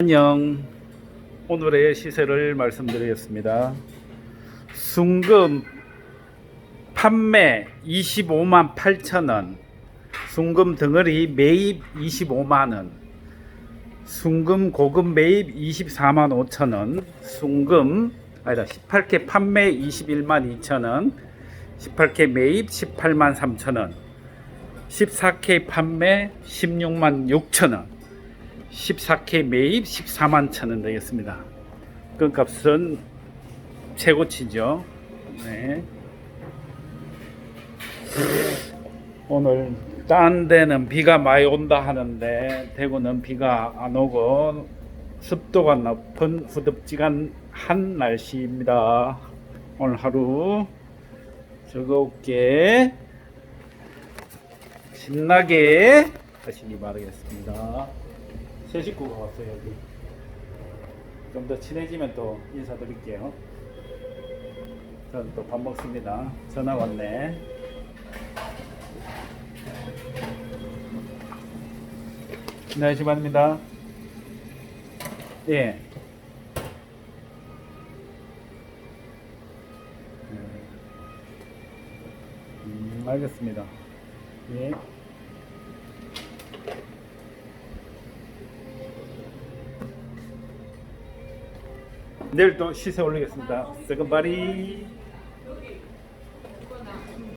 안녕. 오늘의 시세를 말씀드리겠습니다. 순금 판매 25만 8천 원, 순금 덩어리 매입 25만 원, 순금 고급 매입 24만 5천 원, 순금 아니다 18K 판매 21만 2천 원, 18K 매입 18만 3천 원, 14K 판매 16만 6천 원. 14K 매입 14만 천원 되겠습니다. 그 값은 최고치죠. 네. 오늘 딴 데는 비가 많이 온다 하는데 대구는 비가 안 오고 습도가 높은 후덥지근한 날씨입니다. 오늘 하루 즐겁게 신나게 하시기 바라겠습니다. 새 식구가 왔어요 여기. 좀 더 친해지면 또 인사드릴게요. 저는 또 밥 먹습니다. 전화 왔네. 네, 시반입니다. 예. 음, 알겠습니다. 예. 내일 또 시세 올리겠습니다. 세금바리.